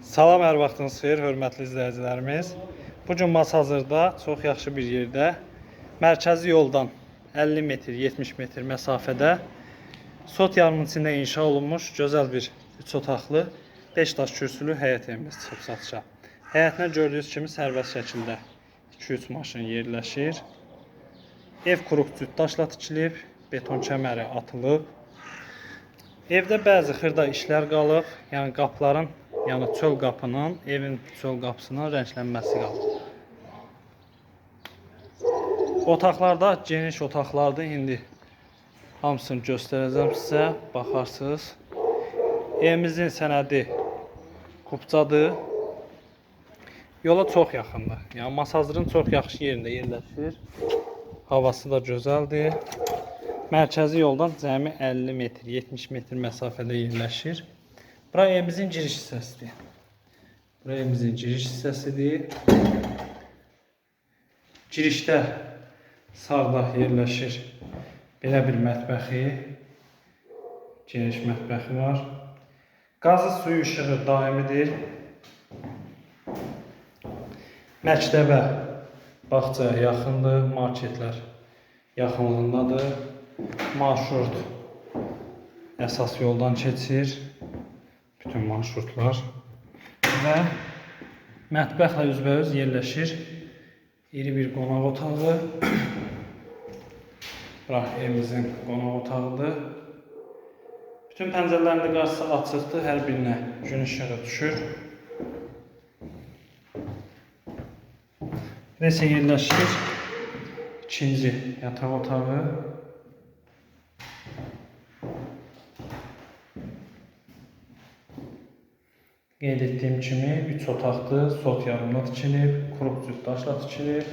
Salam, hər vaxtınız xeyir, hörmətli izləyicilərimiz. Bu gün Masazırda çox yaxşı bir yerdə, mərkəzi yoldan 50 metr, 70 metr məsafədə Sot yarımının içində inşa olunmuş gözəl bir 3 otaqlı 5 daş kürsülü həyət evimiz çıxıb satışa. Həyətinə gördüyünüz kimi sərbəst şəkildə 2-3 maşın yerləşir. Ev quruq cüt daşla tikilib, beton kəməri atılıb. Evdə bəzi xırda işlər qalıb, yəni qapıların, yəni çöl qapının, evin çöl qapısının rənglənməsi qalıb. Otaqlarda geniş otaqlardır. İndi hamısını göstərəcəm sizə, baxarsınız. Evimizin sənədi Qubcadır. Yola çox yaxındır. Yəni Masazırın çox yaxşı yerində yerləşir. Havası da gözəldir. Mərkəzi yoldan cəmi 50 metr, 70 metr məsafədə yerləşir. Bura evimizin giriş hissəsidir. Bura evimizin giriş hissəsidir. Girişdə sağda yerləşir belə bir mətbəxi. Geniş mətbəxi var. Qazı suyu işığı daimidir. Məktəbə, bağçaya yaxındır, marketlər yaxınlığındadır. Marşrut əsas yoldan keçir. Bütün marşrutlar və mətbəxlə üzbəüz yerləşir iri bir qonaq otağı. Bura evimizin qonaq otağıdır. Bütün pəncərələrin də qarşısı açıqdır, hər birinə gün işığı düşür. Neyse yerləşir ikinci yataq otağı. Qeyd etdiyim kimi 3 otaqdır, sot yarımda tikilib, quruq cüt daşla tikilib.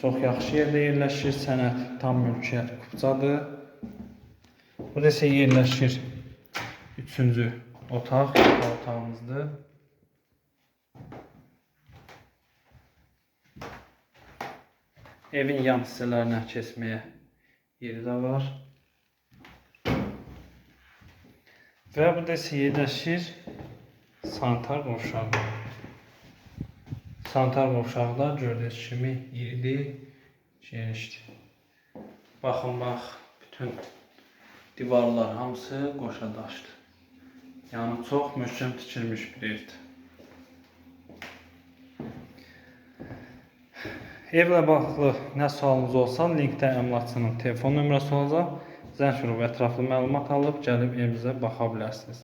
Çox yaxşı yerdə yerləşir, sənət tam mülkiyyət Qubcadır. Burada isə yerləşir üçüncü otaq, yataq otağımızdır. Evin yan hissələrinə keçməyə yeri də var. Və burada isə yerləşir sanitar qovşağı. Sanitar qovşağı da gördüyünüz kimi iridir, genişdir. Baxın bax, bütün divarlar hamısı qoşa daşdır. Yəni çox möhkəm tikilmiş bir evdir. Evlə bağlı nə sualınız olsa, linkdə əmlakçının telefon nömrəsi olacaq. Zəng vurub ətraflı məlumat alıb gəlib evimizə baxa bilərsiniz.